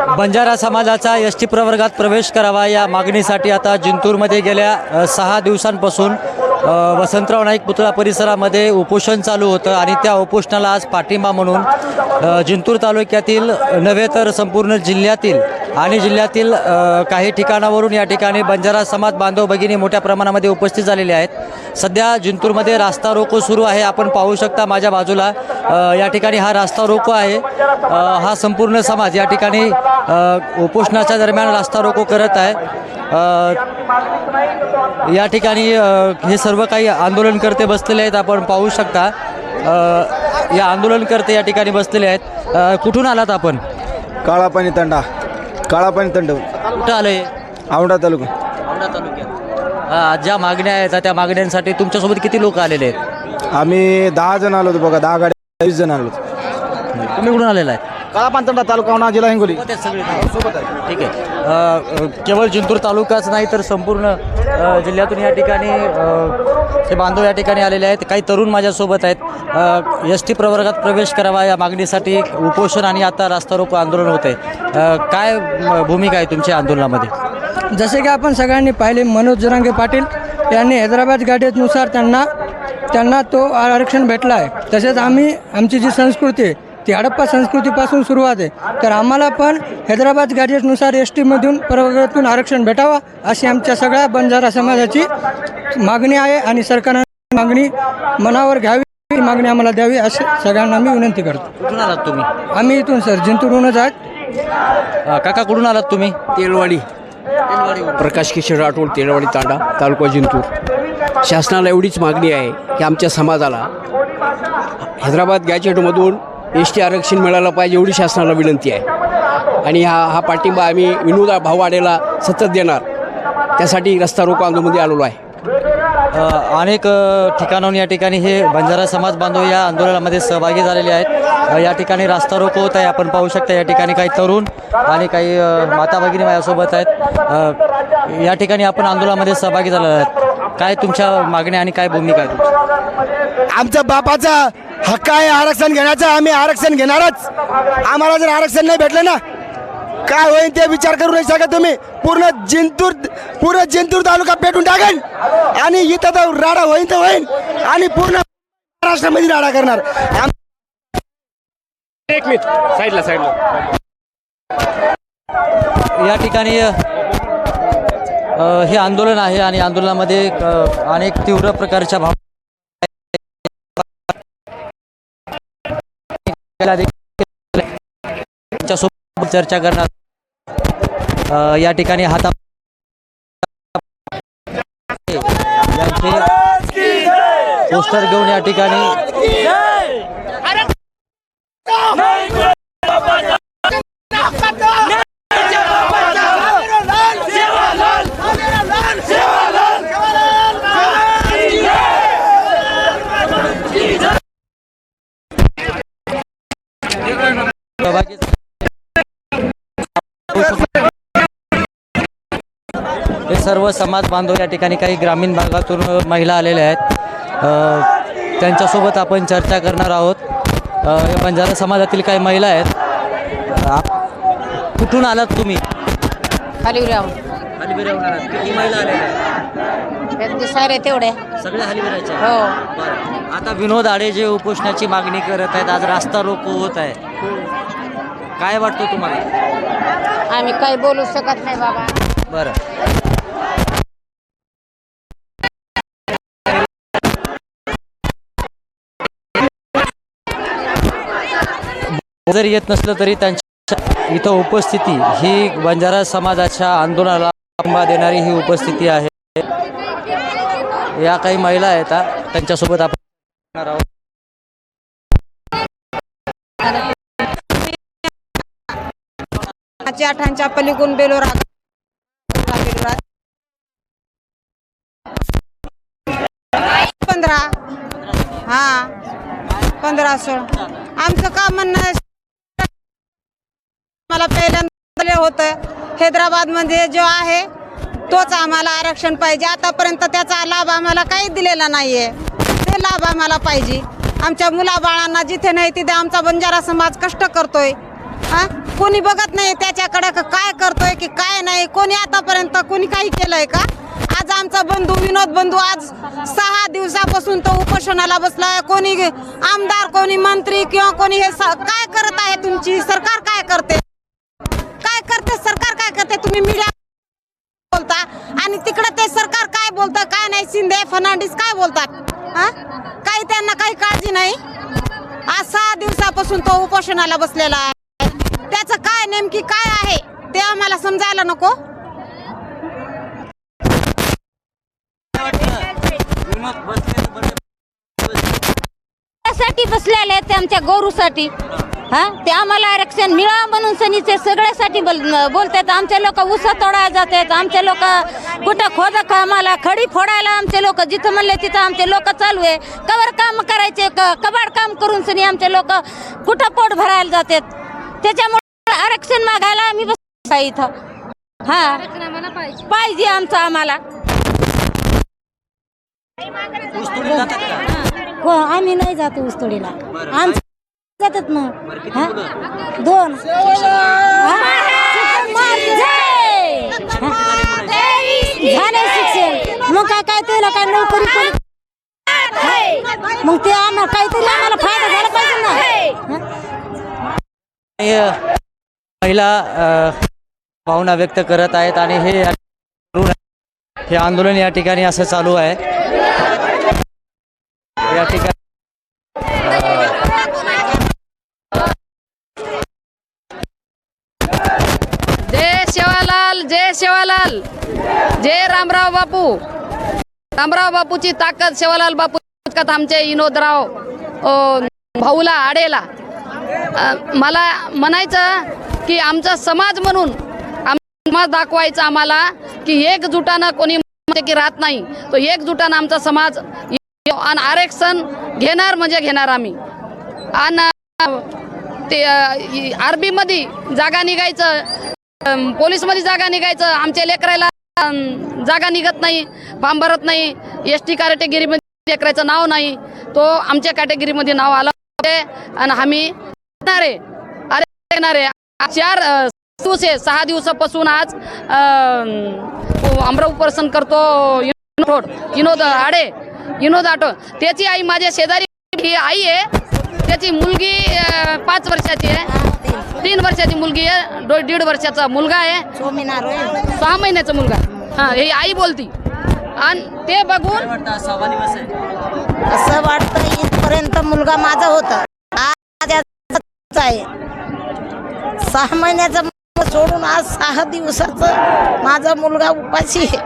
बंजारा समाजाचा S T प्रवर्गात प्रवेश करावा या मागणीसाठी आता जिंतूरमध्ये गेल्या सहा दिवसांपासून वसंतराव नाईक पुतळा परिसरामध्ये उपोषण चालू होतं आणि त्या उपोषणाला आज पाठिंबा म्हणून जिंतूर तालुक्यातील नव्हे तर संपूर्ण जिल्ह्यातील आणि जिल्ह्यातील काही ठिकाणावरून या ठिकाणी बंजारा समाज बांधव भगिनी मोठ्या प्रमाणामध्ये उपस्थित झालेले आहेत. सध्या जिंतूरमध्ये रास्ता रोको सुरू आहे. आपण पाहू शकता माझ्या बाजूला या ठिकाणी हा रास्ता रोको आहे. हा संपूर्ण समाज या ठिकाणी उपोषणाच्या दरम्यान रास्ता रोको करत आहे. या ठिकाणी हे सर्व काही आंदोलनकर्ते बसलेले आहेत. आपण पाहू शकता या आंदोलनकर्ते या ठिकाणी बसलेले आहेत. कुठून आलात आपण? काळा पाणी तंडा. काळा पाणी तंड. कुठं आले औंढा तालुका. औंढा तालुक्यात. अ, ज्या मागण्या आहेत त्या मागण्यांसाठी तुमच्यासोबत किती लोक आलेले आहेत? आम्ही दहा जण आलो होतो बघा दहा गाड्या वीस जण आलो होतो. तुम्ही कुठून आलेला आहे? काळा पाणी तंडा तालुका औंढा जिल्हा हिंगोली. सोबत आहे ठीक आहे. केवळ जिंतूर तालुकाच नाही तर संपूर्ण जिल्ह्यातून या ठिकाणी हे बांधव या ठिकाणी आलेले आहेत. काही तरुण माझ्यासोबत आहेत. एस टी प्रवर्गात प्रवेश करावा या मागणीसाठी उपोषण आणि आता रास्ता रोको आंदोलन आहे काय भूमिका आहे तुमच्या आंदोलनामध्ये? जसे की आपण सगळ्यांनी पाहिले मनोज जरांगे पाटील यांनी हैदराबाद गाडीनुसार त्यांना त्यांना तो आरक्षण भेटला आहे तसेच आम्ही आमची जी संस्कृती आहे ती हडप्पा संस्कृतीपासून सुरुवात आहे. तर आम्हाला पण हैदराबाद गाडीनुसार एस टीमधून प्रवर्गातून आरक्षण भेटावं अशी आमच्या सगळ्या बंजारा समाजाची मागणी आहे आणि सरकारने मागणी मनावर घ्यावी ही मागणी आम्हाला द्यावी अशी सगळ्यांना मी विनंती करतो. कुठून आलात तुम्ही? आम्ही इथून सर जिंतूरहूनच आहेत. अ, काका कुठून आलात तुम्ही? तेलवाडी. प्रकाश किशोर राठोड तेलवाडी तांडा तालुका जिंतूर. शासनाला एवढीच मागणी आहे की आमच्या समाजाला हैदराबाद गॅजेटमधून एस टी आरक्षण मिळालं पाहिजे एवढी शासनाला विनंती आहे. आणि हा हा पाठिंबा आम्ही विनोद भाऊवाडेला सतत देणार. त्यासाठी रस्ता रोको आंदोलनमध्ये आलेलो आहे. अनेक ठिकाणाहून या ठिकाणी हे बंजारा समाज बांधव या आंदोलनामध्ये सहभागी झालेले आहेत. या ठिकाणी रास्ता रोको होत आहे. आपण पाहू शकता या ठिकाणी काही तरुण आणि काही माता भगिनी माझ्यासोबत आहेत. या ठिकाणी आपण आंदोलनामध्ये सहभागी झालेले आहेत. काय तुमच्या मागण्या आणि काय भूमिका आहे तुमची? आमच्या बापाचा हक्क आहे आरक्षण घेण्याचा? आम्ही आरक्षण घेणारच. आम्हाला जर आरक्षण नाही भेटलं ना काय होईल ते विचार करू नाही शकत तुम्ही. पूर्ण जिंतूर पूर्ण जिंतूर तालुका पेटून टाकेल आणि इथं तर राडा होईल तर होईल आणि पूर्ण महाराष्ट्रामध्ये राडा करणार. एक मिनिट. साईडला साईडला. या ठिकाणी हे आंदोलन आहे आणि आंदोलनामध्ये अनेक तीव्र प्रकारच्या भाव चर्चा करना अ, या ठिकाणी हाता पोस्टर घेऊन या ठिकाणी सर्व समाज बांधव या ठिकाणी काही ग्रामीण भागातून महिला आलेल्या आहेत. त्यांच्यासोबत आपण चर्चा करणार आहोत. या बंजारा समाजातील काही महिला आहेत. आप- कुठून आलात तुम्ही? हलिवराव किती महिला आलेल्या आहेत? सारे तेवढे. सगळ्या हलिबिऱ्याच्या हो. आता विनोद आडे जे उपोषणाची मागणी करत आहेत आज रास्ता रोको होत आहे. काय वाटतं तुम्हाला? आम्ही काही बोलू शकत नाही बाबा. बरं. जर येत नसलं तरी त्यांच्या इथं उपस्थिती ही बंजारा समाजाच्या आंदोलनाला पाठिंबा देणारी ही उपस्थिती आहे. या काही महिला आहेत त्यांच्यासोबत आपण बोलणार आहोत. आठांच्या पलीकडून बेलोरा पंधरा हा पंधरा सोळा आमचं का म्हणणं आहे, मला पहिल्यांदा होतं. हैदराबादमध्ये म्हणजे जो आहे तोच आम्हाला आरक्षण पाहिजे. आतापर्यंत त्याचा लाभ आम्हाला काही दिलेला नाहीये. ते लाभ आम्हाला पाहिजे. आमच्या मुलाबाळांना जिथे नाही तिथे आमचा बंजारा समाज कष्ट करतोय. हा? कोणी बघत नाही त्याच्याकडे का काय करतोय की काय नाही? कोणी आतापर्यंत कोणी काही केलंय का? आज आमचा बंधू विनोद बंधू आज सहा दिवसापासून तो उपोषणाला बसलाय कोणी आमदार कोणी मंत्री किंवा कोणी हे स- काय करत आहे तुमची? सरकार काय करते? करते तुम्ही मीडिया बोलता? आणि तिकडे ते सरकार काय बोलतं काय नाही शिंदे फर्नांडिस काय बोलतात? हा? काही त्यांना काही काळजी नाही. आज सहा दिवसापासून तो उपोषणाला बसलेला आहे. त्याचं काय नेमकी काय आहे ते आम्हाला समजायला नको. साठी बसलेले आहेत ते आमच्या गौरूसाठी. हा? ते आम्हाला आरक्षण मिळावं म्हणून सनीचे सगळ्यासाठी बोल बोलतात. आमचे लोक उसा तोडायला जातात. आमचे लोक कुठं खोद कामाला खडी फोडायला आमचे लोक जिथं म्हणले तिथं आमचे लोक चालू आहे. कवर काम करायचे क- कबाड काम करून सनी आमचे लोक कुठं पोट भरायला जातात? त्याच्यामुळे आरक्षण मागायला आम्ही बस इथं. हा. पाहिजे आमचं आम्हाला? हो आम्ही नाही जात ऊसतोडीला आमचं जातात ना हा? दोन हा? जय! झाले शिक्षण मग काय काय त्याला काय नोकरी पण मग ते आम्हाला काहीतरी आम्हाला फायदा झाला पाहिजे ना हा? आणि, अ, महिला अ, भावना व्यक्त करत आहेत आणि हे या- हे आंदोलन या ठिकाणी असं चालू आहे या ठिकाणी जय शेवालाल. जय रामराव बापू. रामराव बापूची ताकद शेवालाल बापू ताकद आमचे विनोदराव भाऊला आडेला. मला म्हणायचं की आमचा समाज म्हणून आम- समाज दाखवायचा आम्हाला की एकजुटानं कोणी की राहत नाही. तो एकजुटानं आमचा समाज आणि आरक्षण घेणार म्हणजे घेणार आम्ही. आणि ते आरबीमध्ये जागा निघायचं. पोलीसमध्ये जागा निघायचं आमच्या लेकरायला जागा निघत नाही फॉर्म भरत नाही. एस टी कॅटेगिरीमध्ये लेकराचं नाव नाही. तो आमच्या कॅटेगरीमध्ये नाव आलं आणि आम्ही अरे येणार आहे. चार दिवस आहे. सहा दिवसापासून आज अमराव पर्सन करतो विनोद आडे विनोद आटो त्याची आई माझ्या शेजारी ही आई आहे. त्याची मुलगी पाच वर्षाची आहे. तीन वर्षाची मुलगी आहे. दीड वर्षाचा मुलगा आहे. सहा महिन्याचा मुलगा. हा ही आई बोलती. आणि ते बघून असं वाटतं इथपर्यंत मुलगा माझा होता. आहे. सहा महिन्याचा मुलगा सोडून आज सहा दिवसाचा माझा मुलगा उपाशी आहे.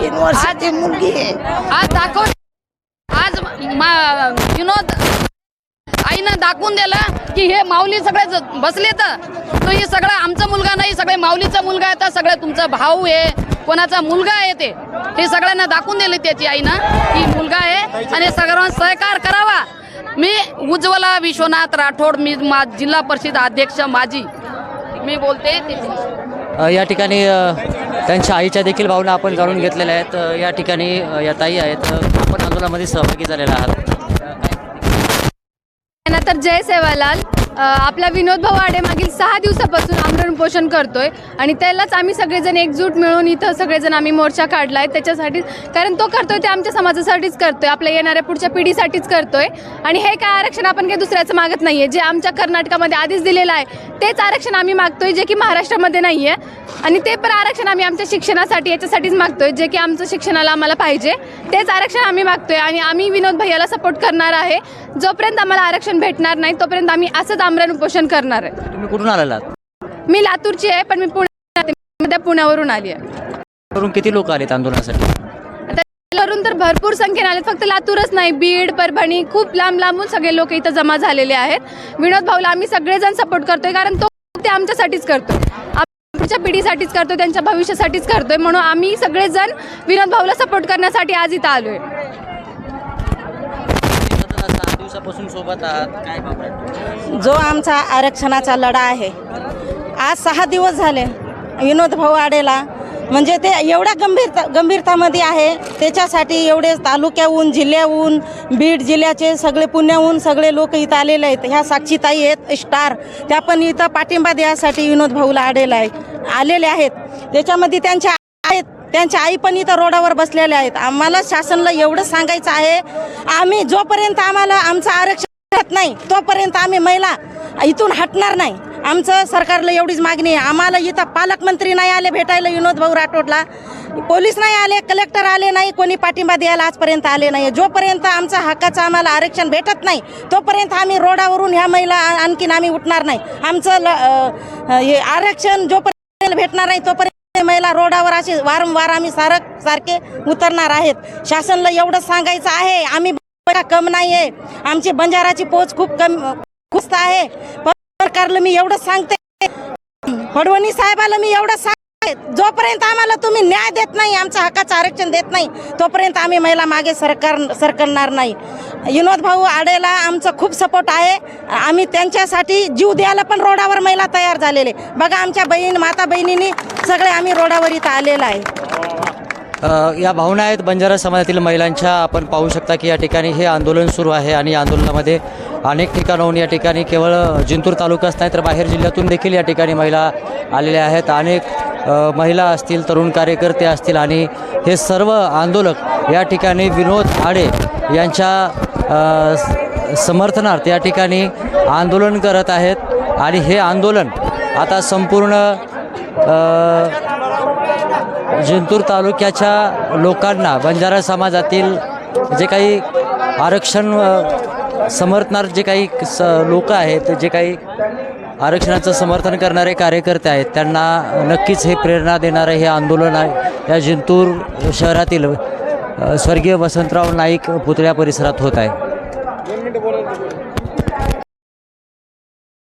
तीन वर्षाची मुलगी आहे. आज दाखव आज मा- विनोद आईनं दाखवून दिलं की हे माऊली सगळे बसले तर तो हे सगळं आमचा मुलगा नाही सगळे माऊलीचा मुलगा आहे तर सगळं तुमचा भाऊ आहे कोणाचा मुलगा आहे ते. हे सगळ्यांना दाखवून दिले त्याची आईनं की मुलगा आहे आणि सगळ्यांना सहकार करावा. मी उज्ज्वला विश्वनाथ राठोड मी मा जिल्हा परिषद अध्यक्ष माझी. मी बोलते ते या ठिकाणी त्यांच्या आईच्या देखील भावना आपण जाणून घेतलेल्या आहेत. या ठिकाणी या ताई आहेत. आपण आंदोलनामध्ये सहभागी झालेला आहात. तर जय सेवालाल. आपला विनोद भाऊ आडे मागील सहा दिवसापासून आमरण पोषण करतोय आणि त्यालाच आम्ही सगळेजण एकजूट मिळून इथं सगळेजण आम्ही मोर्चा काढला आहे त्याच्यासाठी कारण तो करतोय ते आमच्या समाजासाठीच करतोय. आपल्या येणाऱ्या पुढच्या पिढीसाठीच करतोय. आणि हे काय आरक्षण आपण काही दुसऱ्याचं मागत नाही आहे जे आमच्या कर्नाटकामध्ये आधीच दिलेलं आहे तेच आरक्षण आम्ही मागतोय जे की महाराष्ट्रामध्ये नाही आहे आणि ते पण आरक्षण आम्ही आमच्या शिक्षणासाठी याच्यासाठीच मागतोय जे की आमचं शिक्षणाला आम्हाला पाहिजे. तेच आरक्षण आम्ही मागतोय आणि आम्ही विनोद भैयाला सपोर्ट करणार आहे. जोपर्यंत आम्हाला आरक्षण भेटणार नाही तोपर्यंत आम्ही असंच आमरण उपोषण करणार आहे. तुम्ही कुठून आलेलात मी लातूरची आहे पण मी पुण्यात पुण्यावरून आली आहे. करून किती लोक आलेत आंदोलनासाठी? वरून तर भरपूर संख्येने आले फक्त लातूरच नाही बीड परभणी खूप लांब लांबून सगळे लोक इथं जमा झालेले आहेत. विनोद भाऊला आम्ही सगळेजण सपोर्ट करतोय कारण तो ते आमच्यासाठीच करतोय. आप- पुढच्या पिढीसाठीच करतोय त्यांच्या भविष्यासाठीच करतोय म्हणून आम्ही सगळेजण विनोद भाऊला सपोर्ट करण्यासाठी आज इथं आलोय सहा दिवसापासून सोबत आहात? काय जो आमचा आरक्षणाचा लढा आहे. आज सहा दिवस झाले विनोद भाऊ आडेला. म्हणजे ते एवढ्या गंभीरता गंभीरतामध्ये आहे. त्याच्यासाठी एवढे तालुक्याहून जिल्ह्याहून बीड जिल्ह्याचे सगळे पुण्याहून सगळे लोक इथं आलेले आहेत. ह्या साक्षीताई आहेत स्टार. त्या पण इथं पाठिंबा द्यायसाठी विनोद भाऊला आडेला आहे. आलेले आहेत. त्याच्यामध्ये त्यांच्या त्यांच्या आई पण इथं रोडावर बसलेल्या आहेत. आम्हाला शासनाला एवढं सांगायचं आहे आम्ही जोपर्यंत आम्हाला आमचं आरक्षण मिळत नाही तोपर्यंत आम्ही महिला इथून हटणार नाही. आमचं सरकारला एवढीच मागणी आहे. आम्हाला इथं पालकमंत्री नाही आले भेटायला विनोद भाऊ राठोडला. पोलीस नाही आले कलेक्टर आले नाही कोणी पाठिंबा द्यायला आजपर्यंत आले नाही. जोपर्यंत आमचा हक्काचं आम्हाला आरक्षण भेटत नाही तोपर्यंत आम्ही रोडावरून ह्या महिला आणखीन आम्ही उठणार नाही. आमचं ल- आरक्षण जोपर्यंत भेटणार नाही तोपर्यंत महिला रोडावर असे वारंवार आम्ही सारक सारखे उतरणार आहेत. शासनाला एवढं सांगायचं आहे आम्ही कम नाही आहे आमची बंजाराची पोच खूप कम खुस्त आहे. सरकारला मी एवढं सांगते. फडवणी साहेबाला मी एवढं आहेत जोपर्यंत आम्हाला तुम्ही न्याय देत नाही आमचा हक्काचं आरक्षण देत नाही तोपर्यंत आम्ही महिला मागे सरकार सरकारणार नाही. विनोद भाऊ आडेला आमचा खूप सपोर्ट आहे. आम्ही त्यांच्यासाठी जीव द्यायला पण रोडावर महिला तयार झालेले. बघा आमच्या बहीण माता बहिणींनी सगळे आम्ही रोडावर इथं आलेलं आहे. या भावना आहेत बंजारा समाजातील महिलांच्या. आपण पाहू शकता की या ठिकाणी हे आंदोलन सुरू आहे आणि या आंदोलनामध्ये अनेक ठिकाणाहून या ठिकाणी केवळ जिंतूर तालुकाच नाही तर बाहेर जिल्ह्यातून देखील या ठिकाणी महिला आलेल्या आहेत. अनेक महिला असतील तरुण कार्यकर्ते असतील आणि हे सर्व आंदोलक या ठिकाणी विनोद आडे यांच्या समर्थनार्थ या ठिकाणी आंदोलन करत आहेत आणि हे आंदोलन आता संपूर्ण जिंतूर तालुक्याच्या लोकांना बंजारा समाजातील जे काही आरक्षण समर्थनार जे काही स लोक आहेत जे काही आरक्षणाचं समर्थन करणारे कार्यकर्ते आहेत त्यांना नक्कीच हे प्रेरणा देणारं हे आंदोलन आहे. या जिंतूर शहरातील स्वर्गीय वसंतराव नाईक पुतळ्या परिसरात होत आहे.